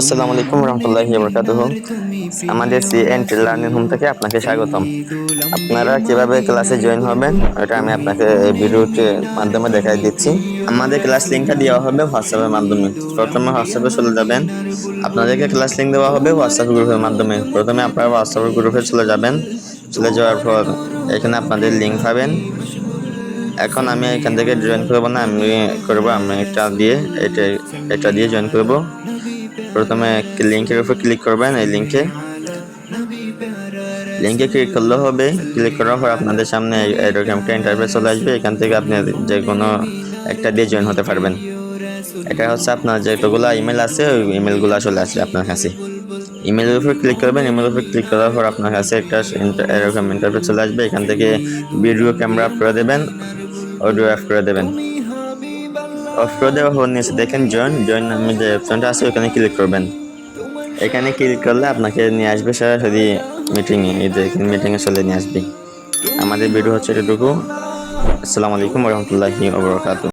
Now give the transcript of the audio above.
আসসালামু আলাইকুম রহমতুল্লাহি বরকাতুহ আমাদের সি এন্ড লার্নিং হোম থেকে আপনাকে স্বাগতম। আপনারা কীভাবে ক্লাসে জয়েন হবেন, এটা আমি আপনাকে এই ভিডিওটির মাধ্যমে দেখাই দিচ্ছি। আমাদের ক্লাস লিঙ্কটা দেওয়া হবে হোয়াটসঅ্যাপের মাধ্যমে। প্রথমে হোয়াটসঅ্যাপে চলে যাবেন। আপনাদেরকে ক্লাস লিঙ্ক দেওয়া হবে হোয়াটসঅ্যাপ গ্রুপের মাধ্যমে। প্রথমে আপনারা হোয়াটসঅ্যাপ গ্রুপে চলে যাবেন। চলে যাওয়ার পর এখানে আপনাদের লিঙ্ক পাবেন। এখন আমি এখান থেকে জয়েন করব না, আমি করব আমি এটা দিয়ে, এটা এটা দিয়ে জয়েন করব। প্রথমে লিঙ্কের উপর ক্লিক করবেন, এই লিঙ্কে লিঙ্কে ক্লিক করলে হবে ক্লিক করার পর আপনাদের সামনে এরকম একটা ইন্টারফেস চলে আসবে, এখান থেকে আপনি যে কোনো একটা দিয়ে জয়েন হতে পারবেন। এটা হচ্ছে আপনার যেগুলো ইমেল আছে, ওই ইমেলগুলো চলে আসবে আপনার কাছে। ইমেলের উপর ক্লিক করবেন ইমেলের উপর ক্লিক করার পর আপনার কাছে একটা এরকম ইন্টারফেস চলে আসবে, এখান থেকে ভিডিও ক্যামেরা করে দেবেন অডিও অফ করে দেবেন। অফ করে দেওয়া নিচে দেখেন জয়েন জয়েন নামে যে অপশনটা আছে ওখানে ক্লিক করবেন। এখানে ক্লিক করলে আপনাকে নিয়ে আসবে সরাসরি মিটিংয়ে এই যে মিটিংয়ে চলে নিয়ে আসবে। আমাদের ভিডিও হচ্ছে এটুকু আসসালামু আলাইকুম রহমতুল্লাহি ওবরাকাতুহ